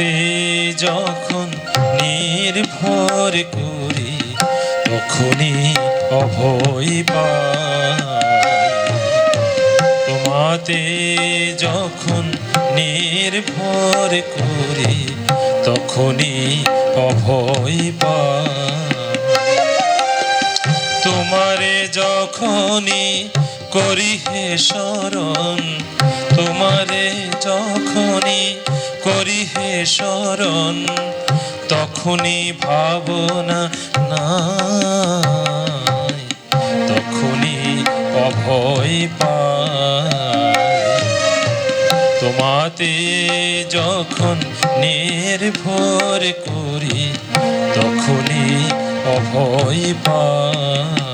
তোমাতে যখন নির্ভর করি, তখনই অভয় তোমাতে যখন নির্ভর করি, তখনই অভয় তোমারে যখনই করি হে শরণ, তোমারে যখনই করি হে শরণ, তখনই ভাবনা নাই, তখনই অভয় পাই। তোমাতে যখন নির্ভর করি, তখনই অভয় পাই।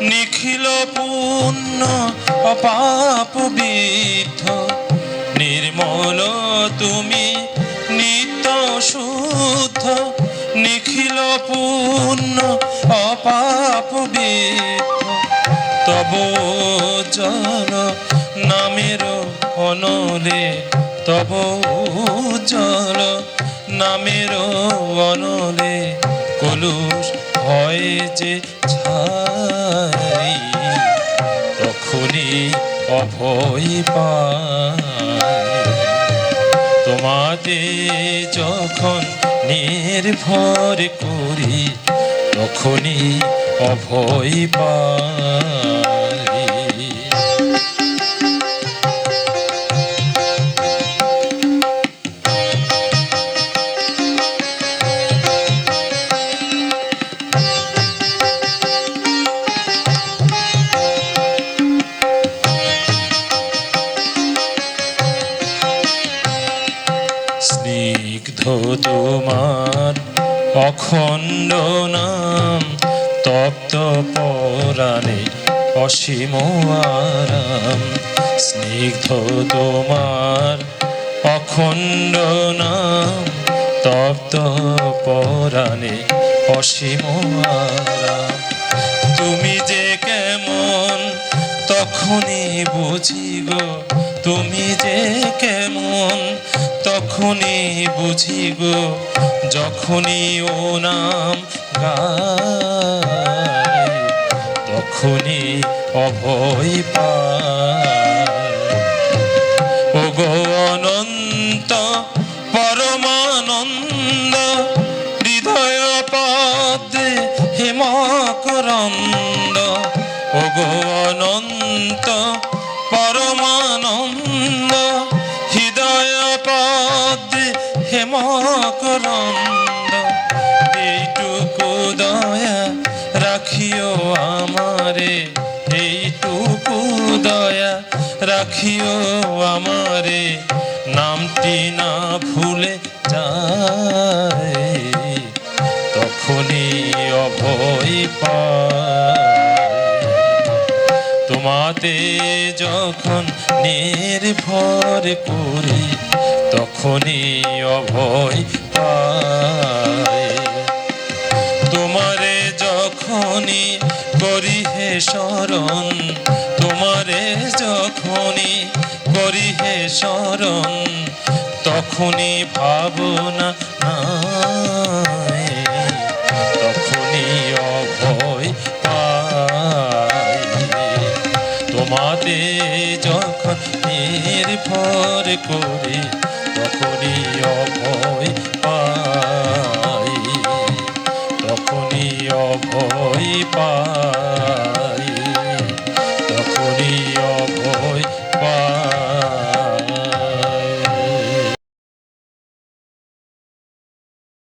নিখিল পুণ্য অপাপ বিদ্ধ। নির্মল তুমি নিত্য শুদ্ধ, নিখিল পুণ্য অপাপ বিদ্ধ। তব জল নামের অনলে, তব জল নামের অনলে কলুষ হয় যে ছাই তখনই অভয় পোমাতে যখন নির্ভর করি তখনই অভয় পাই স্নিগ্ধ তোমার অখণ্ড নাম তপ্ত পরাণে অসীম আরাম। স্নিগ্ধ তোমার অখণ্ড নাম তপ্ত পরাণে অসীম আরাম। তুমি যে কেমন তখনই বুঝিব তুমি যে কেমন তখনই বুঝি গো, যখনই ও নাম তখনই অভয় অনন্ত, পরমানন্দ, হৃদয় পদে হেমকরন্দ ও গো অনন্ত, পরমানন্দ হেমকরন্দ এইটুকু দয়া রাখিও আমারে, এইটুকু দয়া রাখিও আমারে, নামটি না ভুলে যায়, তখনই অভয় তোমাতে যখন নির্ভর করি তখনই অভয় পাই তোমারে যখনই করি হে শরণ, তোমারে যখনই করি হে শরণ, তখনই ভাবনা নাই তখনই অভয় পাই তোমাতে যখন নির্ভর করি তখনই অভয় পাই তখনই পাই